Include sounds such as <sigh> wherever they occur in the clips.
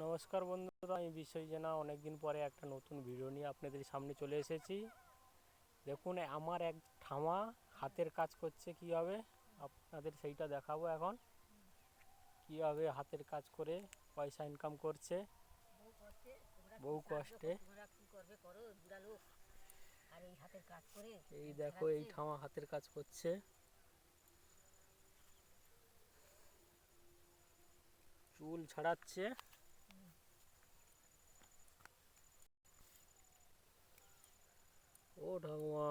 নমস্কার বন্ধুরা, আমি বিশ্বই জেনা। অনেকদিন পরে একটা নতুন ভিডিও নিয়ে আপনাদের সামনে চলে এসেছি। দেখুন, আমার এক ঠামা হাতের কাজ করছে কীভাবে? আপনাদের সেইটা দেখাবো এখন। কীভাবে হাতের কাজ করে পয়সা ইনকাম করছে। বহু কষ্টে। এই দেখো, এই ঠামা হাতের কাজ করছে। চুল ছাড়াচ্ছে। ঠাকুমা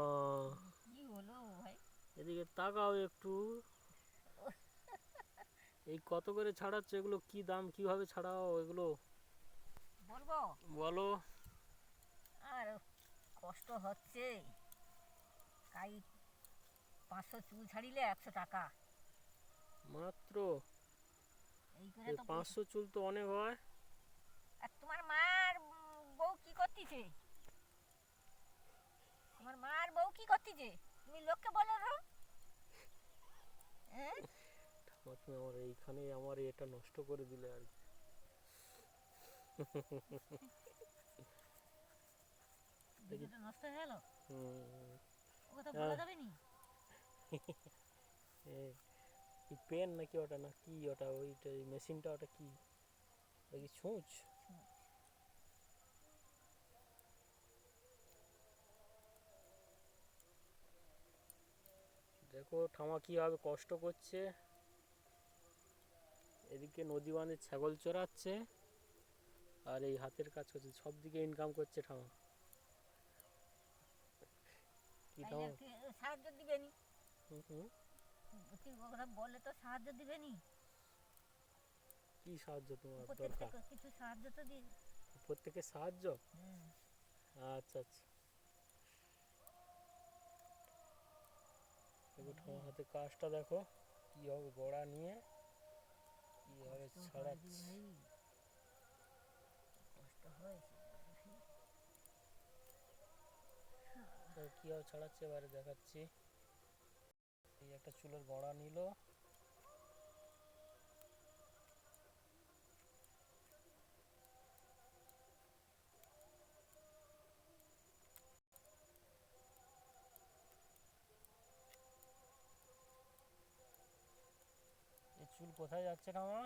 এদিকে তাকাও একটু এই কত করে ছাড়াচ্ছে এগুলো? কি দাম? কীভাবে ছাড়াও এগুলো? বলব? বলো। আর কষ্ট হচ্ছে। তাই পাঁচশো চুল ছাড়িলে একশো টাকা। মাত্র? পাঁচশো চুল তো অনেক হয়। আর তোমার মার বউ কি করতেছে তোমার মার কি করতেছে তুমি লোককে বলো হ্যাঁ? তুমি আমার এইখানে আমার এটা নষ্ট করে দিলে আর। <laughs> নষ্ট হয়ে গেল। কথা। বলা যাবে নি? <laughs> এ, পেন নাকি ওটা না কি ওটা ওইটা মেশিনটা ওটা কি? কি ছুঁচ। দেখো ঠামা কীভাবে কষ্ট করছে। এদিকে নদী বাঁধে ছাগল চড়াচ্ছে। আর এই হাতের কাজ করছে সব দিকে ইনকাম করছে ঠামা কি ঠামা সাহায্য দিবে নি হুম। হুম তুই ও তো সাহায্য দিবে নি কি সাহায্য তোমার দরকার? কিছু সাহায্য তো দিন প্রত্যেকের সাহায্য? আচ্ছা আচ্ছা। দেখো তোমার হাতে কাজটা দেখো, কি হবে গোড়া নিয়ে কীভাবে হবে হয় রে হবে ছাড়াচ্ছে, এবারে দেখাচ্ছি। এই একটা চুলের গড়া নিল। চুল কোথায় যাচ্ছে না মা?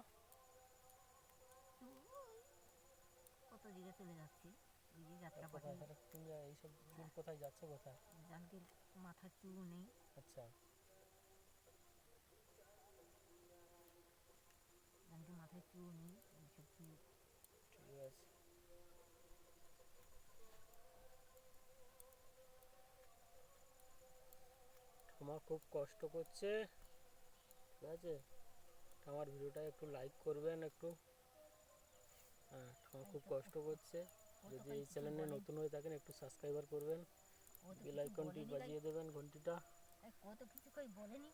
কত দিকে চলে যাচ্ছে? ওই যে যাত্রা পাখি কোথায়? সেটা কোন জায়গায় এইসব চুল কোথায় যাচ্ছে কোথায়? জানকে মাথার চুল নেই। আচ্ছা। জানকে মাথায় চুল নেই এইসব চুল। ঠিক আছে। ঠামা খুব কষ্ট করছে। ঠিক আছে? ঠামার ভিডিওটা একটু লাইক করবেন একটু। হ্যাঁ খুব কষ্ট করছে যদি এই চ্যানেলে নতুন হয়ে থাকেন একটু সাবস্ক্রাইবার করবেন। বেল আইকনটি বাজিয়ে দেবেন ঘন্টিটা। কত কিছু কই বলেনি?